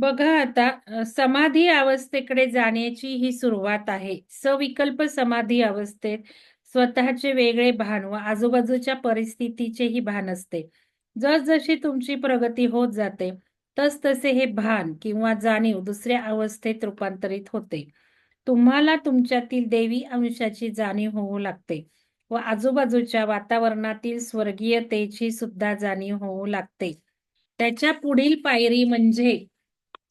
बघा आता समाधी अवस्थेकडे जाण्याची ही सुरुवात आहे. सविकल्प समाधी अवस्थेत स्वतःचे वेगळे भान व आजूबाजूच्या परिस्थितीचेही भान असते. जसजशी तुमची प्रगती होत जाते, तसतसे हे भान किंवा जाणीव दुसऱ्या अवस्थेत रूपांतरित होते. तुम्हाला तुमच्यातील देवी अंशाची जाणीव होऊ लागते व आजूबाजूच्या वातावरणातील स्वर्गीयतेची सुद्धा जाणीव होऊ लागते. त्याच्या पुढील पायरी म्हणजे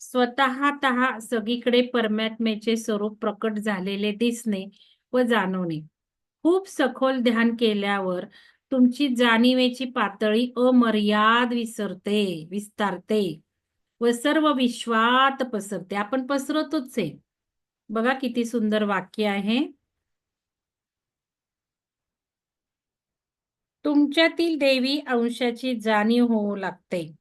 स्वतःत सगळीकडे परमात्म्याचे स्वरूप प्रकट झालेले दिसणे व जाणवणे. खूप सखोल ध्यान केल्यावर तुमची जाणीवेची पातळी अमर्याद विसरते विस्तारते व सर्व विश्वात पसरते. आपण पसरतोच आहे. बघा किती सुंदर वाक्य आहे. तुमच्यातील देवी अंशाची जाणीव होऊ लागते.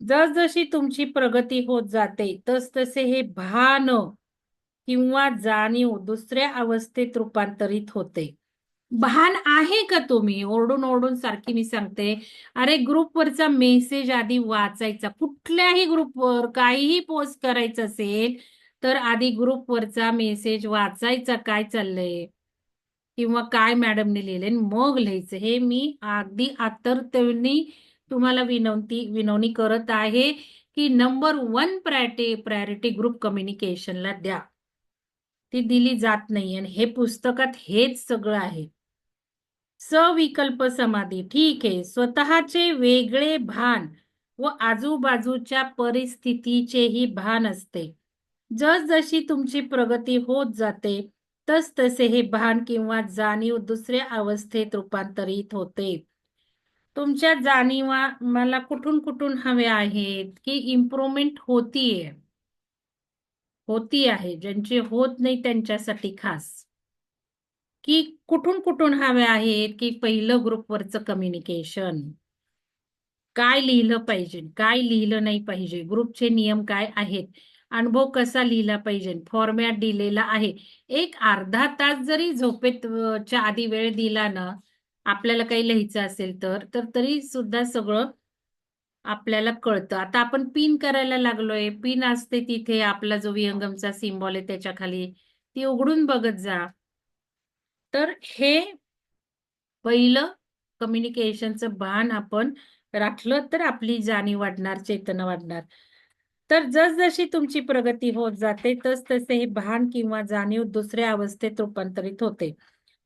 जसजशी तुमची प्रगती होत जाते, तसतसे हे भान किंवा जाणीव दुसऱ्या अवस्थेत रूपांतरित होते. भान आहे का तुम्ही? ओरडून ओरडून सारखी मी सांगते, अरे ग्रुपवरचा मेसेज आधी वाचायचा. कुठल्याही ग्रुपवर काहीही पोस्ट करायचं असेल, तर आधी ग्रुपवरचा मेसेज वाचायचा काय चाललंय किंवा काय मॅडमने लिहिले मग लिहायचं. हे मी अगदी आतुरतेने तुम्हाला विनंती विनवणी करत आहे, की नंबर वन प्रायटी प्रायोरिटी ग्रुप कम्युनिकेशनला द्या. ती दिली जात नाही आणि हे पुस्तकात हेच सगळं आहे. सविकल्प समाधी ठीक आहे. स्वतःचे वेगळे भान व आजूबाजूच्या परिस्थितीचेही भान असते. जसजशी तुमची प्रगती होत जाते, तसतसे हे भान किंवा जाणीव दुसऱ्या अवस्थेत रूपांतरित होते. तुमच्या जाणीवा मला कुठून कुठून हव्या आहेत, की इम्प्रूव्हमेंट होतीये. होती आहे. ज्यांची होत नाही त्यांच्यासाठी खास. की कुठून कुठून हव्या आहेत, की पहिलं ग्रुपवरचं कम्युनिकेशन. काय लिहिलं पाहिजे, काय लिहिलं नाही पाहिजे, ग्रुपचे नियम काय आहेत, अनुभव कसा लिहिला पाहिजे, फॉर्मॅट दिलेला आहे. एक अर्धा तास जरी झोपेत च्या आधी वेळ दिला ना, आपल्याला काही लिहायचं असेल तर, तर तरी सुद्धा सगळं आपल्याला कळतं. आता आपण पिन करायला लागलोय. पिन असते तिथे आपला जो विहंगमचा सिम्बॉल आहे त्याच्याखाली, ती उघडून बघत जा. तर हे पहिलं कम्युनिकेशनचं भान आपण राखलं तर आपली जाणीव वाढणार, चेतना वाढणार. तर जसजशी तुमची प्रगती होत जाते, तस तसे हे भान किंवा जाणीव दुसऱ्या अवस्थेत रूपांतरित होते.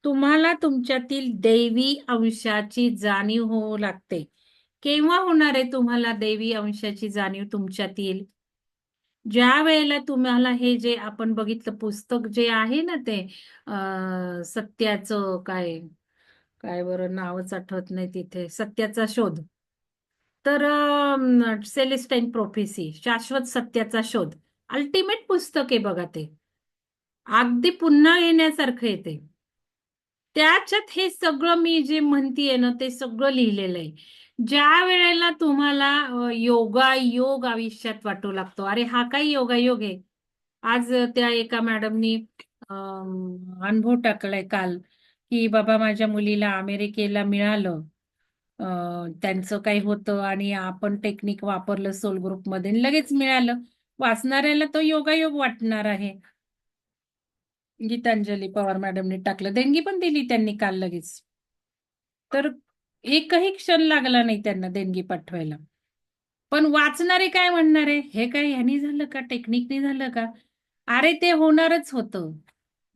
तुम्हाला तुमच्यातील दैवी अंशाची जाणीव होऊ लागते. केव्हा होणार आहे तुम्हाला दैवी अंशाची जाणीव तुमच्यातील? ज्या वेळेला तुम्हाला हे जे आपण बघितलं पुस्तक जे आहे ना ते सत्याचं काय काय बरं नावच आठवत नाही तिथे सत्याचा शोध. तर सेलिस्टाईन सेलेस्टाईन प्रोफेसी शाश्वत सत्याचा शोध. अल्टिमेट पुस्तक आहे बघा ते. अगदी पुन्हा येण्यासारखं येते त्याच्यात हे सगळं मी जे म्हणतीये ना ते सगळं लिहिलेलं आहे. ज्या वेळेला तुम्हाला योगा योगायोग आयुष्यात वाटू लागतो, अरे हा काय योगायोग आहे. आज त्या एका मॅडमनी अनुभव टाकलाय काल, की बाबा माझ्या मुलीला अमेरिकेला मिळालं. त्यांचं काही होतं आणि आपण टेक्निक वापरलं सोल ग्रुपमध्ये लगेच मिळालं. वाचणाऱ्याला तो योगायोग वाटणार आहे. गीतांजली पवार मॅडमनी टाकलं. देणगी पण दिली त्यांनी काल लगेच. तर एकही क्षण लागला नाही त्यांना देणगी पाठवायला. पण वाचणारे काय म्हणणार आहे, "हे काय ह्यानी झालं का? टेक्निकनी झालं का?" अरे ते होणारच होतं.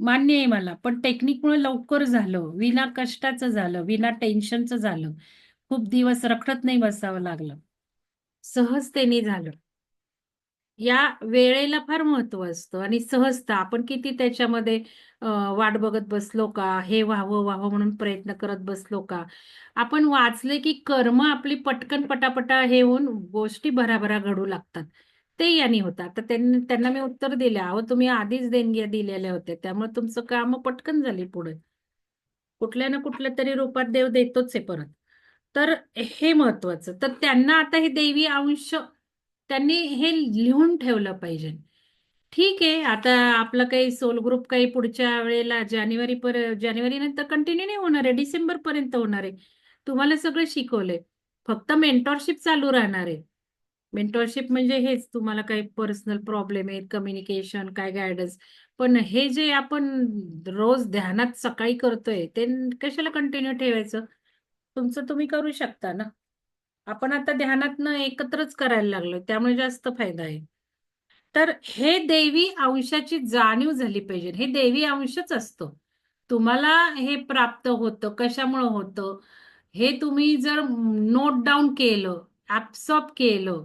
मान्य आहे मला. पण टेक्निकमुळे लवकर झालं, विना कष्टाचं झालं, विना टेन्शनचं झालं. खूप दिवस रखडत नाही बसावं लागलं. सहजतेने झालं. या वेळेला फार महत्त्व असतं आणि सहजता आपण किती त्याच्यामध्ये वाट बघत बसलो का? हे व्हावं, व्हावं म्हणून प्रयत्न करत बसलो का? आपण वाचले की कर्म आपली पटकन पटापटा हे होऊन गोष्टी भराभरा घडू लागतात. ते यानी होतात आता त्यांनी त्यांना मी उत्तर दिलं, "अहो तुम्ही आधीच देणग्या दिलेल्या होत्या, त्यामुळे तुमचं काम पटकन झाली पुढे." कुठल्या ना कुठल्या तरी रूपात देव देतोच आहे परत. तर हे महत्वाचं. तर त्यांना आता हे दैवी अंश त्यांनी हे लिहून ठेवलं पाहिजे. ठीक आहे, आता आपला काही सोल ग्रुप काही पुढच्या वेळेला जानेवारी पर जानेवारीनंतर कंटिन्यू नाही होणार आहे, डिसेंबर पर्यंत होणार आहे. तुम्हाला सगळं शिकवलंय. फक्त मेंटॉरशिप चालू राहणार आहे. मेंटॉरशिप म्हणजे हेच तुम्हाला काही पर्सनल प्रॉब्लेम आहेत कम्युनिकेशन काय गायडन्स पण हे जे आपण रोज ध्यानात सकाळी करतोय ते कशाला कंटिन्यू ठेवायचं तुमचं तुम्ही करू शकता ना आपण आता ध्यानातनं एकत्रच करायला लागलो त्यामुळे जास्त फायदा आहे. तर हे देवी अंशाची जाणीव झाली पाहिजे. हे देवी अंशच असतो. तुम्हाला हे प्राप्त होतं कशामुळं होतं? हे तुम्ही जर नोट डाऊन केलं ऍप्सॉप केलं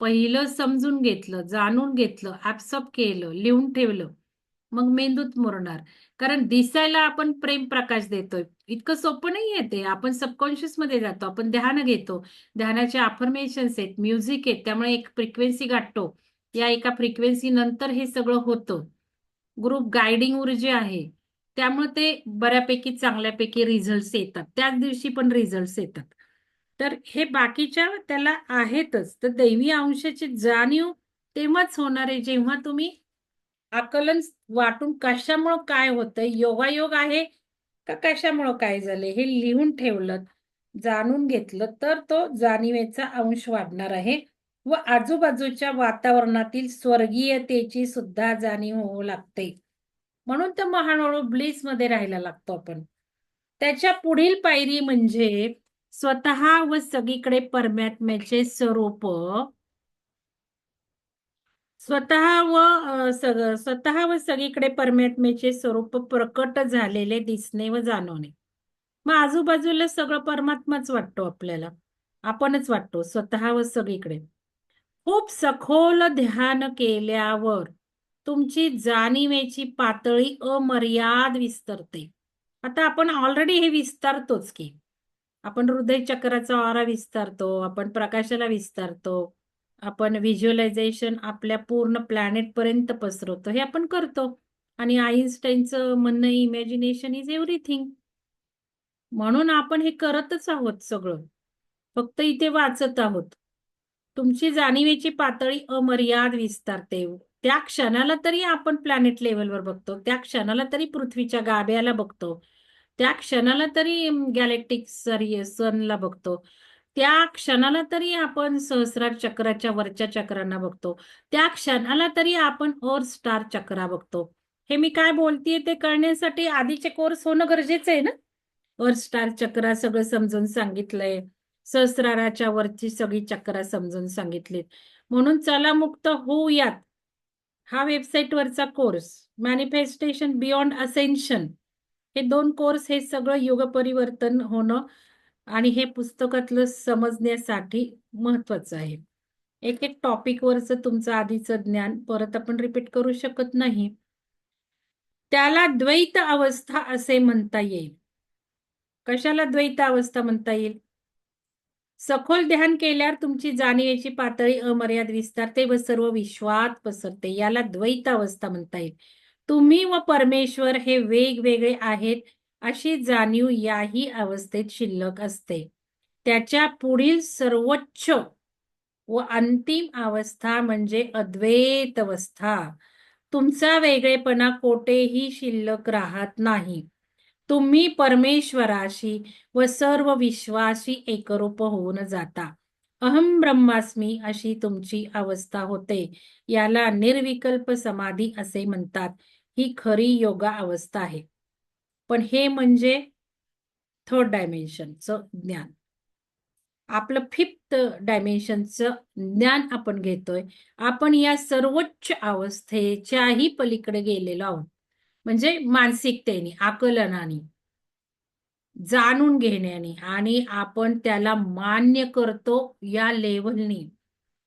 पहिलं समजून घेतलं जाणून घेतलं ऍप्सॉप केलं लिहून ठेवलं मग मेंदूत मुरणार. कारण दिसायला आपण प्रेम प्रकाश देतोय. इतकं सोपं नाही येते आपण सबकॉन्शियसमध्ये जातो. आपण ध्यान घेतो. ध्यानाचे अफर्मेशन्स आहेत म्युझिक आहेत त्यामुळे एक फ्रिक्वेन्सी गाठतो. या एका फ्रिक्वेन्सी नंतर हे सगळं होतं. ग्रुप गायडिंग ऊर्जा आहे. त्यामुळे ते बऱ्यापैकी चांगल्यापैकी रिझल्ट येतात. त्याच दिवशी पण रिझल्ट येतात. तर हे बाकीच्या त्याला आहेतच. तर दैवी अंशाची जाणीव तेव्हाच होणार आहे जेव्हा तुम्ही आकलन वाटून कशामुळं काय होतंय? योगायोग आहे का कशामुळं काय झालं हे लिहून ठेवलं जाणून घेतलं तर तो जाणीवेचा अंश वाढणार आहे व आजूबाजूच्या वातावरणातील स्वर्गीयतेची सुद्धा जाणीव होऊ लागते. म्हणून तर महानोळू ब्लीसमध्ये राहायला लागतो आपण. त्याच्या पुढील पायरी म्हणजे स्वतः व सगळीकडे परमात्म्याचे स्वरूप स्वतः व सग स्वतः व सगळीकडे परमात्म्याचे स्वरूप प्रकट झालेले दिसणे व जाणवणे. मग आजूबाजूला सगळं परमात्माच वाटतो आपल्याला. आपणच वाटतो स्वतः व सगळीकडे. खूप सखोल ध्यान केल्यावर तुमची जाणीवेची पातळी अमर्याद विस्तरते. आता आपण ऑलरेडी हे विस्तारतोच की. आपण हृदय चक्राचा वारा विस्तारतो आपण प्रकाशाला विस्तारतो. आपण व्हिज्युअलायझेशन आपल्या पूर्ण प्लॅनेट पर्यंत पसरवतो. हे आपण करतो. आणि आईन्स्टाईनचं म्हणणं इमॅजिनेशन इज एव्हरीथिंग म्हणून आपण हे करतच आहोत सगळं. फक्त इथे वाचत आहोत. तुमची जाणीवेची पातळी अमर्याद विस्तारते त्या क्षणाला तरी आपण प्लॅनेट लेवलवर बघतो. त्या क्षणाला तरी पृथ्वीच्या गाभ्याला बघतो. त्या क्षणाला तरी गॅलेक्टिक सरी सनला बघतो. त्या क्षणाला तरी आपण सहस्रार चक्राच्या वरच्या चक्रांना बघतो. त्या क्षणाला तरी आपण और स्टार चक्रा बघतो. हे मी काय बोलतीये ते कळण्यासाठी आधीचे कोर्स होणं गरजेचं आहे ना? और स्टार चक्रा सगळं समजून सांगितलंय. सहस्राराच्या वरची सगळी चक्रा समजून सांगितलीत. म्हणून चला मुक्त होऊयात. हा वेबसाईट वरचा कोर्स मॅनिफेस्टेशन बियॉन्ड असेन्शन हे दोन कोर्स हे सगळं युग परिवर्तन होणं आणि हे पुस्तकातलं समजण्यासाठी महत्वाचं आहे. एक एक टॉपिकवरचं तुमचं आधीचं ज्ञान परत आपण रिपीट करू शकत नाही. त्याला द्वैत अवस्था असे म्हणता येईल. कशाला द्वैत अवस्था म्हणता येईल? सखोल ध्यान केल्यावर तुमची जाणीवेची पातळी अमर्याद विस्तारते व सर्व विश्वात पसरते. याला द्वैत अवस्था म्हणता येईल. तुम्ही व परमेश्वर हे वेगवेगळे आहेत. अशी जाणीव याही अवस्थेत शिल्लक असते. त्याच्या पुढील सर्वोच्च व अंतिम अवस्था म्हणजे अद्वैत अवस्था तुमचा वेगळेपणा कोठेही शिल्लक राहत नाही. तुम्ही परमेश्वराशी व सर्व विश्वाशी एकरूप होऊन जाता. अहम ब्रह्मास्मी अशी तुमची अवस्था होते. याला निर्विकल्प समाधी असे म्हणतात. ही खरी योगा अवस्था आहे. पण हे म्हणजे थर्ड डायमेन्शनचं ज्ञान. आपलं फिफ्थ डायमेन्शनचं ज्ञान आपण घेतोय. आपण या सर्वोच्च अवस्थेच्याही पलीकडे गेलेलो आहोत. म्हणजे मानसिकतेने आकलनाने जाणून घेण्याने आणि आपण त्याला मान्य करतो या लेवलनी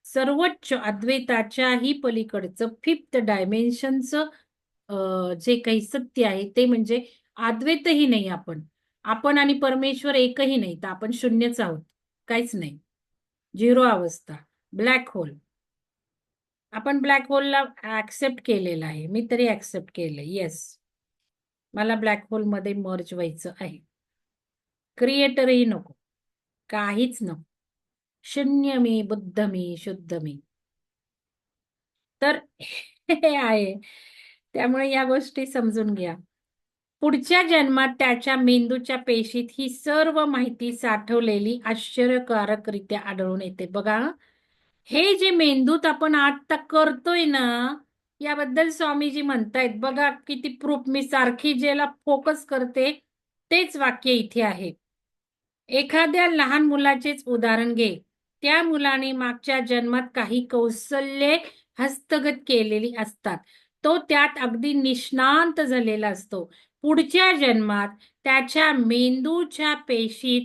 सर्वोच्च अद्वैताच्याही पलीकडचं फिफ्थ डायमेन्शनचं जे काही सत्य आहे ते म्हणजे अद्वैतही नाही आपण. आपण आणि परमेश्वर एकही नाही तर आपण शून्यच आहोत. काहीच नाही. झिरो अवस्था. Black hole. आपण ब्लॅक होलला ऍक्सेप्ट केलेला आहे. मी तरी ऍक्सेप्ट केलं येस. मला ब्लॅक होलमध्ये मर्ज व्हायचं आहे. क्रिएटरही नको. काहीच नको. शून्य मी बुद्ध मी शुद्ध मी. तर हे आहे. त्यामुळे या गोष्टी समजून घ्या. पुढच्या जन्मात त्याच्या मेंदूच्या पेशीत ही सर्व माहिती साठवलेली आश्चर्यकारकरित्या आढळून येते. बघा हे जे मेंदूत आपण आता करतोय ना याबद्दल स्वामीजी म्हणतायत बघा किती प्रूफ मी सारखी ज्याला फोकस करते तेच वाक्य इथे आहे. एखाद्या लहान मुलाचेच उदाहरण घे. त्या मुलाने मागच्या जन्मात काही कौशल्ये हस्तगत केलेली असतात. तो त्यात अगदी निष्णांत झालेला असतो. पुढच्या जन्मात त्याच्या मेंदूच्या पेशीत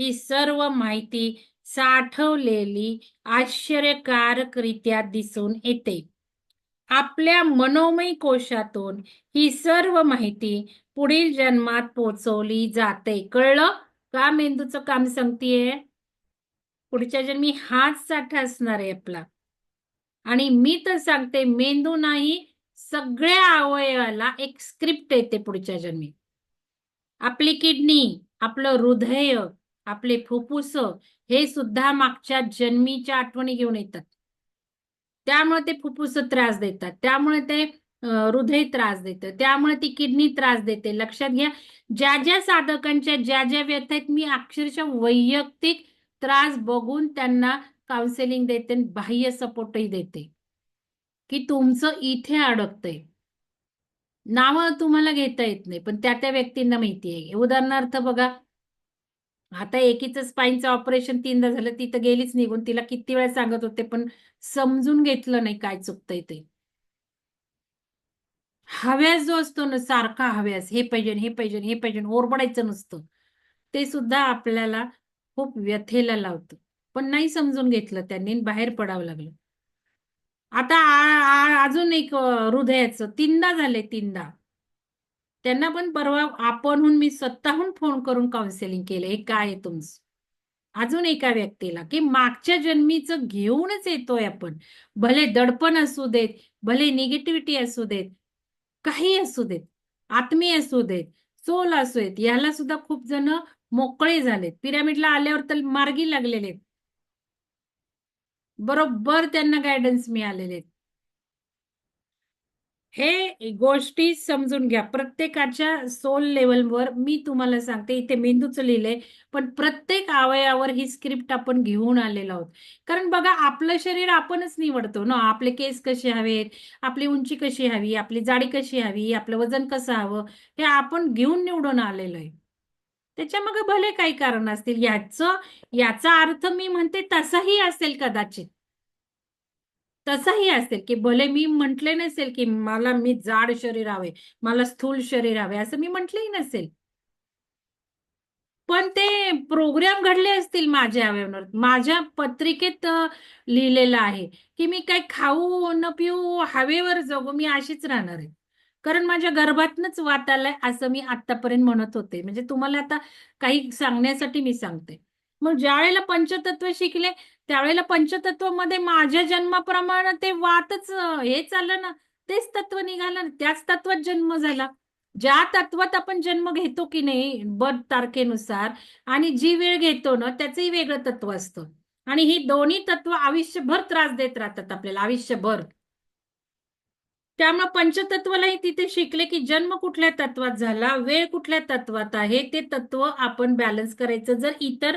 ही सर्व माहिती साठवलेली आश्चर्यकारकरित्या दिसून येते. आपल्या मनोमय कोशातून ही सर्व माहिती पुढील जन्मात पोचवली जाते. कळलं? का मेंदूचं काम सांगतेय पुढच्या जन्मी हाच साठा असणार आहे आपला. आणि मी तर सांगते मेंदू नाही सगळ्या अवयवाला एक स्क्रिप्ट येते पुढच्या जन्मी. आपली किडनी आपलं हृदय आपले फुफ्फुस हे सुद्धा मागच्या जन्मीच्या आठवणी घेऊन येतात. त्यामुळे ते फुफ्फुस त्रास देतात. त्यामुळे ते हृदय त्रास देतं. त्यामुळे ती किडनी त्रास देते. लक्षात घ्या ज्या ज्या साधकांच्या ज्या ज्या व्यथा आहेत मी अक्षरशः वैयक्तिक त्रास बघून त्यांना काउन्सिलिंग देते बाह्य सपोर्टही देते. की तुमचं इथे अडकतंय. नावं तुम्हाला घेता येत नाही पण त्या त्या व्यक्तींना माहिती आहे. उदाहरणार्थ बघा आता एकीचं स्पाईनचं ऑपरेशन तीनदा झालं ती तर गेलीच निघून तिला किती वेळा सांगत होते पण समजून घेतलं नाही काय चुकतंय ते. हव्यास जो असतो ना सारखा हव्यास हे पाहिजे हे पाहिजे हे पाहिजे ओरबडायचं नसतं. ते सुद्धा आपल्याला खूप व्यथेला लावतं. पण नाही समजून घेतलं त्यांनी बाहेर पडावं लागलं. आता अजून एक हृदयाचं तीनदा झाले तीनदा. त्यांना पण परवा आपणहून मी स्वतःहून फोन करून काउन्सिलिंग केलं. हे काय आहे तुमचं? अजून एका व्यक्तीला की मागच्या जन्मीचं घेऊनच येतोय आपण. भले दडपण असू देत भले निगेटिव्हिटी असू देत काही असू देत आत्मीय असू देत सोल असू देत याला सुद्धा खूप जण मोकळे झालेत. पिरामिडला आल्यावर तर मार्गी लागलेले आहेत. बरोबर त्यांना गायडन्स मिळालेले हे गोष्टी समजून घ्या. प्रत्येकाच्या सोल लेवलवर मी तुम्हाला सांगते इथे मेंदूचं लिहिलंय पण प्रत्येक अवयावर ही स्क्रिप्ट आपण घेऊन आलेलो आहोत. कारण बघा आपलं शरीर आपणच निवडतो ना. आपले केस कसे हवेत आपली उंची कशी हवी आपली जाडी कशी हवी आपलं वजन कसं हवं हे आपण घेऊन निवडून आलेलो आहे. त्याच्यामागे भले काही कारण असतील. याचं याचा अर्थ मी म्हणते तसाही असेल कदाचित. तसाही असेल की भले मी म्हटले नसेल की मला मी जाड शरीर हवे मला स्थूल शरीर हवे असं मी म्हटलंही नसेल. पण ते प्रोग्राम घडले असतील माझ्या अवयवर माझ्या पत्रिकेत लिहिलेलं आहे की मी काय खाऊ न पिऊ हवेवर जगू मी अशीच राहणार आहे. कारण माझ्या गर्भातनच वात आलाय असं मी आतापर्यंत म्हणत होते. म्हणजे तुम्हाला आता काही सांगण्यासाठी मी सांगते. मग ज्या वेळेला पंचतत्व शिकले त्यावेळेला पंचतत्वमध्ये माझ्या जन्माप्रमाणे ते वातच हे चाललं ना तेच तत्व निघालं. ना त्याच तत्वात जन्म झाला. ज्या तत्वात आपण जन्म घेतो की नाही बर्थ तारखेनुसार आणि जी वेळ घेतो ना त्याचंही वेगळं तत्व असतं. आणि ही दोन्ही तत्व आयुष्यभर त्रास देत राहतात आपल्याला आयुष्यभर. त्यामुळे पंचतत्वालाही तिथे शिकले की जन्म कुठल्या तत्वात झाला वेळ कुठल्या तत्वात आहे ते तत्व आपण बॅलन्स करायचं जर इतर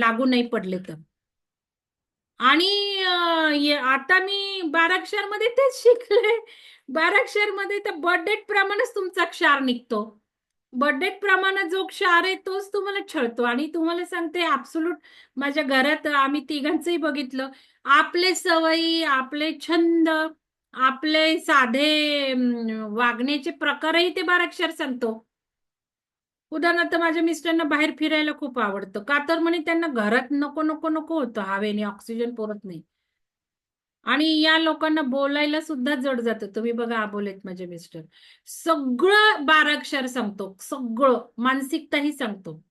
लागू नाही पडले तर. आणि आता मी बाराक्षरमध्ये तेच शिकले. बाराक्षरमध्ये तर बर्थडेट प्रमाणेच तुमचा क्षार निघतो. बर्थडेट प्रमाणे जो क्षार आहे तोच तुम्हाला छळतो. आणि तुम्हाला सांगते ऍब्सोल्यूट माझ्या घरात आम्ही तिघांचंही बघितलं. आपले सवयी आपले छंद आपले साधे वागण्याचे प्रकारही ते बाराक्षर सांगतो. उदाहरणार्थ माझ्या मिस्टरांना बाहेर फिरायला खूप आवडतं. का तर म्हणे त्यांना घरात नको नको नको होतं. हवेने ऑक्सिजन पुरत नाही. आणि या लोकांना बोलायला सुद्धा जड जातं. तुम्ही बघा आबोलेत माझे मिस्टर. सगळं बाराक्षर सांगतो. सगळं मानसिकताही सांगतो.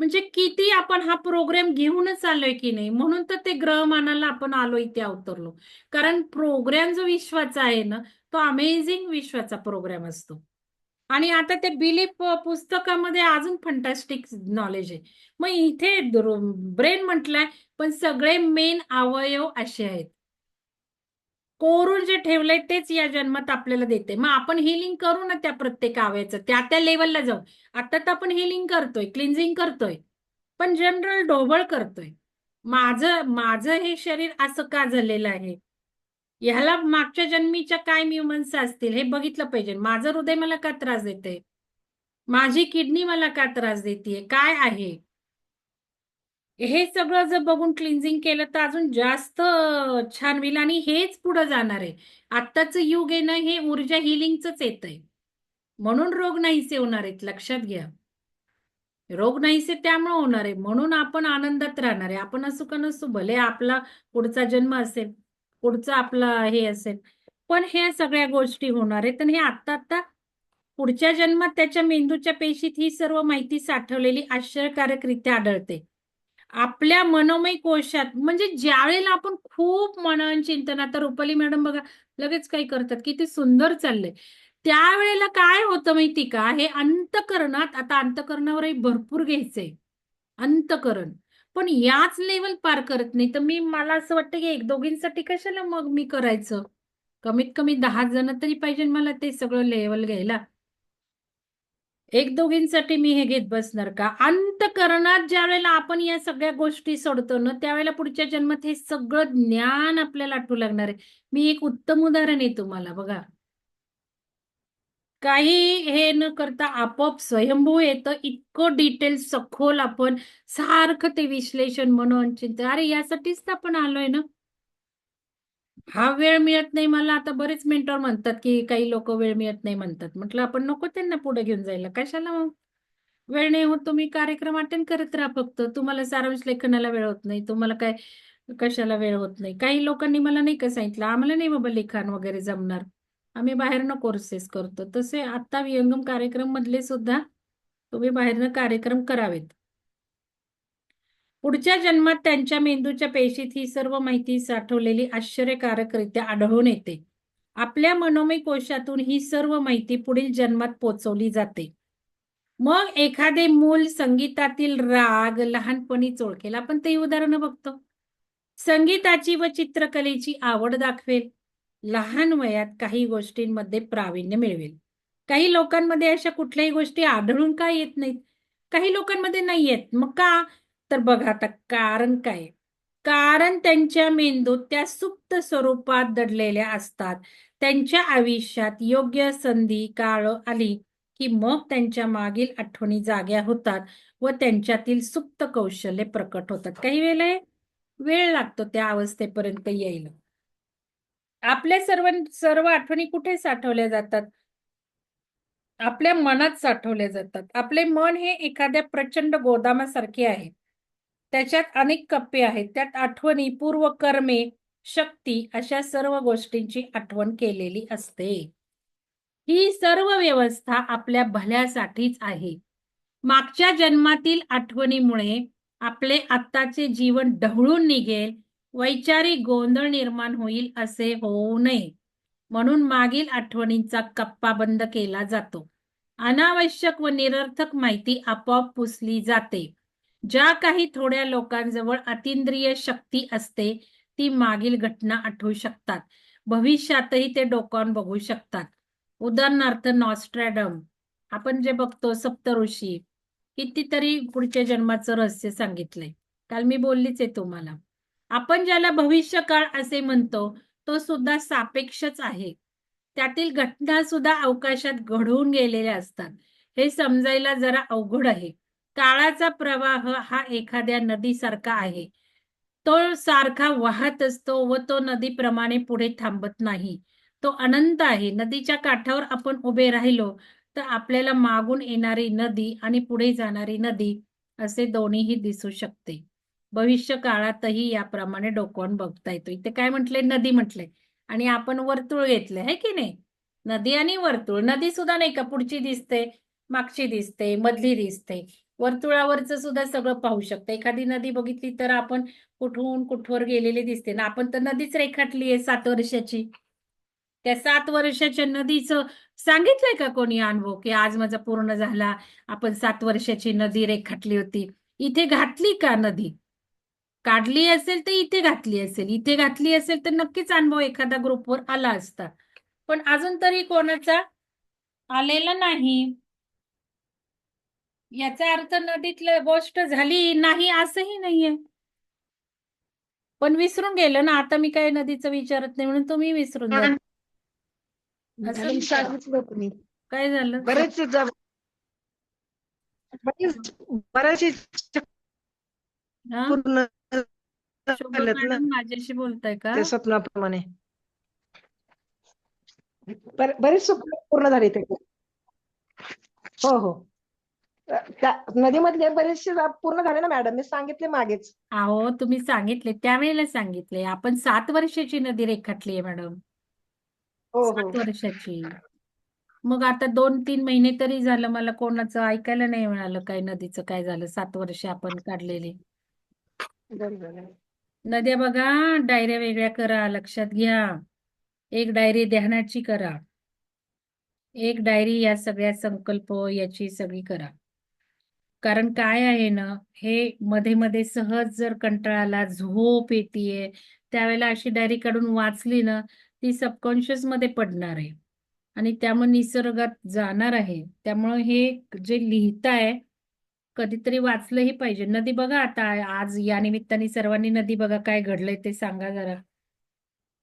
म्हणजे किती आपण हा प्रोग्राम घेऊनच आलोय की नाही? म्हणून तर ते ग्रहमानाला आपण आलो इथे अवतरलो. कारण प्रोग्राम जो विश्वाचा आहे ना तो अमेझिंग विश्वाचा प्रोग्राम असतो. आणि आता त्या बिलीप पुस्तकामध्ये अजून फंटास्टिक नॉलेज आहे. मग इथे ब्रेन म्हटलंय पण सगळे मेन अवयव असे आहेत. कोरून जे ठेवलंय तेच या जन्मात आपल्याला देते. मग आपण हिलिंग करू ना त्या प्रत्येक आवयाचं? त्या त्या लेवलला जाऊ. आता तर आपण हिलिंग करतोय क्लिन्झिंग करतोय पण जनरल ढोबळ करतोय. माझं माझं हे शरीर असं का झालेलं आहे? ह्याला मागच्या जन्मीच्या काय न्यूमन्स असतील हे बघितलं पाहिजे. माझं हृदय मला का त्रास देते माझी किडनी मला का त्रास देते काय आहे? हे सगळं जर बघून क्लिन्झिंग केलं तर अजून जास्त छान होईल आणि हेच पुढे जाणार आहे. आत्ताचं युग आहे ना हे ऊर्जा हिलिंगच येत आहे म्हणून रोग नाहीसे होणार आहेत लक्षात घ्या. रोग नाहीसे त्यामुळे होणार आहे. म्हणून आपण आनंदात राहणार आहे. आपण असू का नसू भले आपला पुढचा जन्म असेल पुढचा आपला हे असेल पण ह्या सगळ्या गोष्टी होणार आहेत. आणि हे आत्ता आत्ता पुढच्या जन्मात त्याच्या मेंदूच्या पेशीत ही सर्व माहिती साठवलेली आश्चर्यकारकरित्या आढळते. आपल्या मनोमय कोशात म्हणजे ज्यावेळेला आपण खूप मनन चिंतन आता रुपाली मॅडम बघा लगेच काही करतात किती सुंदर चाललंय. त्यावेळेला काय होतं माहिती का? हे अंतकरणात आता अंतकरणावरही भरपूर घ्यायचंय. अंतकरण. पण याच लेवल पार करत नाही. तर मी मला असं वाटतं की एक दोघींसाठी कशाला मग मी करायचं? कमीत कमी दहा जण तरी पाहिजे मला ते सगळं लेवल घ्यायला. एक दोघींसाठी मी हे घेत बसणार का? अंतकरणात ज्या वेळेला आपण या सगळ्या गोष्टी सोडतो ना त्यावेळेला पुढच्या जन्मात हे सगळं ज्ञान आपल्याला आठवू लागणार आहे. मी एक उत्तम उदाहरण आहे तुम्हाला बघा. काही हे न करता आपोआप स्वयंभू येतं इतकं डिटेल सखोल आपण सारखं ते विश्लेषण म्हणून चिंता अरे यासाठीच तर आपण आलोय ना. हा वेळ मिळत नाही मला. आता बरेच मेंटॉर म्हणतात की काही लोक वेळ मिळत नाही म्हणतात. म्हटलं आपण नको त्यांना पुढे घेऊन जायला. कशाला मग? वेळ नाही होत. तुम्ही कार्यक्रम अटेंड करत राहा फक्त. तुम्हाला सारांश लेखनाला वेळ होत नाही. तुम्हाला काय कशाला वेळ होत नाही? काही लोकांनी मला नाही का सांगितलं? आम्हाला नाही बाबा लिखाण वगैरे जमणार. आम्ही बाहेरनं कोर्सेस करतो. तसे आता विहंगम कार्यक्रम मधले सुद्धा तुम्ही बाहेरनं कार्यक्रम करावेत. पुढच्या जन्मात त्यांच्या मेंदूच्या पेशीत ही सर्व माहिती साठवलेली आश्चर्यकारकरित्या आढळून येते. आपल्या मनोमय कोशातून ही सर्व माहिती पुढील जन्मात पोचवली जाते. मग एखादे मूल संगीतातील राग लहानपणी ओळखेल आपण ते उदाहरणं बघतो. संगीताची व चित्रकलेची आवड दाखवेल. लहान वयात काही गोष्टींमध्ये प्रावीण्य मिळवेल. काही लोकांमध्ये अशा कुठल्याही गोष्टी आढळून का येत नाहीत? काही लोकांमध्ये नाही येत. मग का? तर बघा आता कारण काय कारण त्यांच्या मेंदूत त्या सुप्त स्वरूपात दडलेल्या असतात. त्यांच्या आयुष्यात योग्य संधी काळ आली की मग त्यांच्या मागील आठवणी जाग्या होतात व त्यांच्यातील सुप्त कौशल्य प्रकट होतात. काही वेळेला वेळ लागतो त्या अवस्थेपर्यंत यायला. आपल्या सर्व सर्व आठवणी कुठे साठवल्या जातात? आपल्या मनात साठवल्या जातात. आपले मन हे एखाद्या प्रचंड गोदामासारखे आहे. त्याच्यात अनेक कप्पे आहेत. त्यात आठवणी पूर्व कर्मे शक्ती अशा सर्व गोष्टींची आठवण केलेली असते. ही सर्व व्यवस्था आपल्या भल्यासाठीच आहे. मागच्या जन्मातील आठवणीमुळे आपले आत्ताचे जीवन ढवळून निघेल वैचारिक गोंधळ निर्माण होईल असे होऊ नये. म्हणून मागील आठवणींचा कप्पा बंद केला जातो. अनावश्यक व निरर्थक माहिती आपोआप पुसली जाते. ज्या काही थोड्या लोकांजवळ अतिंद्रिय शक्ती असते ती मागील घटना आठवू शकतात. भविष्यातही ते डोकावून बघू शकतात. उदाहरणार्थ नॉस्ट्रॅडम. आपण जे बघतो सप्तऋषी कितीतरी पुढच्या जन्माचं रहस्य सांगितलंय. काल मी बोललीच आहे तुम्हाला. आपण ज्याला भविष्य काळ असे म्हणतो तो सुद्धा सापेक्षच आहे. त्यातील घटना सुद्धा अवकाशात घडवून गेलेल्या असतात. हे समजायला जरा अवघड आहे. काळाचा प्रवाह हा एखाद्या नदीसारखा आहे. तो सारखा वाहत असतो व तो नदीप्रमाणे पुढे थांबत नाही. तो अनंत आहे. नदीच्या काठावर आपण उभे राहिलो तर आपल्याला मागून येणारी नदी आणि पुढे जाणारी नदी असे दोन्हीही दिसू शकते. भविष्य काळातही याप्रमाणे डोकवून बघता येतो. इथे काय म्हटले? नदी म्हटले. आणि आपण वर्तुळ घेतले आहे की नाही? नदी आणि वर्तुळ. नदी सुद्धा नाही का पुढची दिसते मागची दिसते मधली दिसते. वर्तुळावरचं सुद्धा सगळं पाहू शकतं. एखादी नदी बघितली तर आपण कुठून कुठवर गेलेली दिसते. ना आपण तर नदीच रेखाटली आहे सात वर्षाची. त्या सात वर्षाच्या नदीचं सांगितलंय का कोणी अनुभव? की आज माझा पूर्ण झाला. आपण सात वर्षाची नदी रेखाटली होती. इथे घातली का नदी? काढली असेल तर इथे घातली असेल. इथे घातली असेल तर नक्कीच अनुभव एखादा ग्रुपवर आला असता. पण अजून तरी कोणाचा आलेला नाही. याचा अर्थ नदीतलं गोष्ट झाली नाही असंही नाहीये. पण विसरून गेलं ना आता मी काय नदीचं विचारत नाही म्हणून तुम्ही विसरून जा. असं मॅडम नाही करा. सांगितलं तुम्ही. काय झालं? बरेच हा? पूर्ण शोभा झालेत ना. मॅडम माझ्याशी बोलताय का? स्वप्नाप्रमाणे. बर- बरेच स्वप्न पूर्ण झाले ते. हो हो. त्या नदीमधले बरेचसे पूर्ण झाले ना मॅडम? मी सांगितले मागेच. अहो तुम्ही सांगितले त्यावेळेला सांगितले. आपण सात वर्षाची नदी रेखाटली आहे मॅडम. हो हो. सात वर्षाची. मग आता दोन तीन महिने तरी झालं मला कोणाचं ऐकायला नाही मिळालं काय नदीचं काय झालं सात वर्ष आपण काढलेली. बरोबर आहे. नद्या बघा डायऱ्या वेगळ्या करा लक्षात घ्या. एक डायरी ध्यानाची करा. एक डायरी या सगळ्या संकल्प याची सगळी करा. कारण काय आहे ना हे मध्ये मध्ये सहज जर कंटाळाला झोप येते त्यावेळेला अशी डायरी काढून वाचली ना ती सबकॉन्शियसमध्ये पडणार आहे. आणि त्यामुळे निसर्गात जाणार आहे. त्यामुळे हे जे लिहिताय कधीतरी वाचलंही पाहिजे. नदी बघा आता आज या निमित्ताने सर्वांनी नदी बघा काय घडलंय ते सांगा जरा.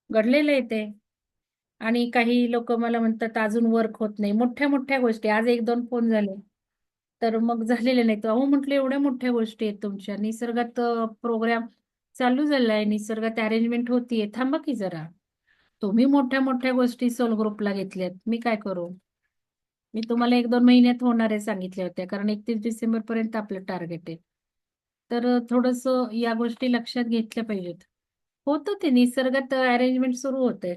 घडलेलं आहे ते. आणि काही लोक मला म्हणतात अजून वर्क होत नाही. मोठ्या मोठ्या गोष्टी. आज एक दोन फोन झाले. तर मग झालेले नाहीत अहो म्हटलं एवढ्या मोठ्या गोष्टी आहेत तुमच्या. निसर्गात प्रोग्राम चालू झालाय. निसर्गात अरेंजमेंट होतीये. थांबा की जरा. तुम्ही मोठ्या मोठ्या गोष्टी सोल ग्रुपला घेतल्यात. मी काय करू? मी तुम्हाला एक दोन महिन्यात होणारे सांगितल्या होत्या. कारण एकतीस डिसेंबर पर्यंत आपलं टार्गेट आहे. तर थोडस या गोष्टी लक्षात घेतल्या पाहिजेत. होतं ते. निसर्गात अरेंजमेंट सुरू होते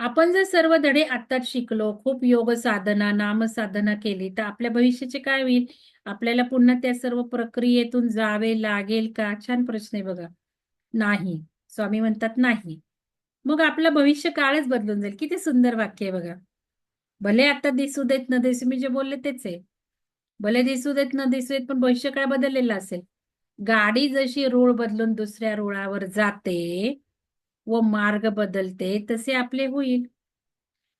आपण जर सर्व धडे आत्ताच शिकलो खूप योग साधना नाम साधना केली तर आपल्या भविष्याचे काय होईल? आपल्याला पुन्हा त्या सर्व प्रक्रियेतून जावे लागेल का? छान प्रश्न आहे बघा. नाही. स्वामी म्हणतात नाही. मग आपलं भविष्य काळच बदलून जाईल. किती सुंदर वाक्य आहे बघा. भले आता दिसू देत न दिसू मी जे बोलले तेच आहे. भले दिसू देत न दिसू देत पण भविष्य काय बदललेलं असेल? गाडी जशी रूळ बदलून दुसऱ्या रुळावर जाते व मार्ग बदलते तसे आपले होईल.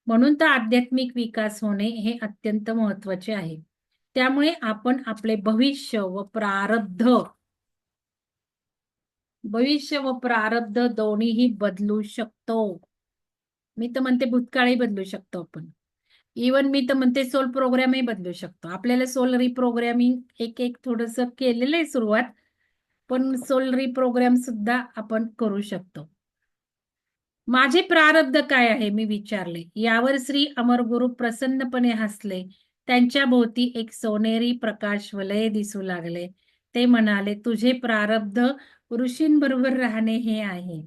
म्हणून तर आध्यात्मिक विकास होणे हे अत्यंत महत्त्वाचे आहे. त्यामुळे आपण आपले भविष्य व प्रारब्ध भविष्य व प्रारब्ध दोन्हीही बदलू शकतो. मी तर म्हणते भूतकाळही बदलू शकतो आपण. इवन मी तर म्हणते सोल प्रोग्रामही बदलू शकतो. आपल्याला सोल रिप्रोग्रॅमिंग एक एक थोडस केलेलं आहे सुरुवात पण सोल रिप्रोग्राम सुद्धा आपण करू शकतो. माझे प्रारब्ध काय आहे? मी विचारले. यावर श्री अमरगुरु प्रसन्नपणे हसले. त्यांच्या भोवती एक सोनेरी प्रकाश वलय दिसू लागले. ते म्हणाले तुझे प्रारब्ध ऋषींबरोबर राहणे हे आहे.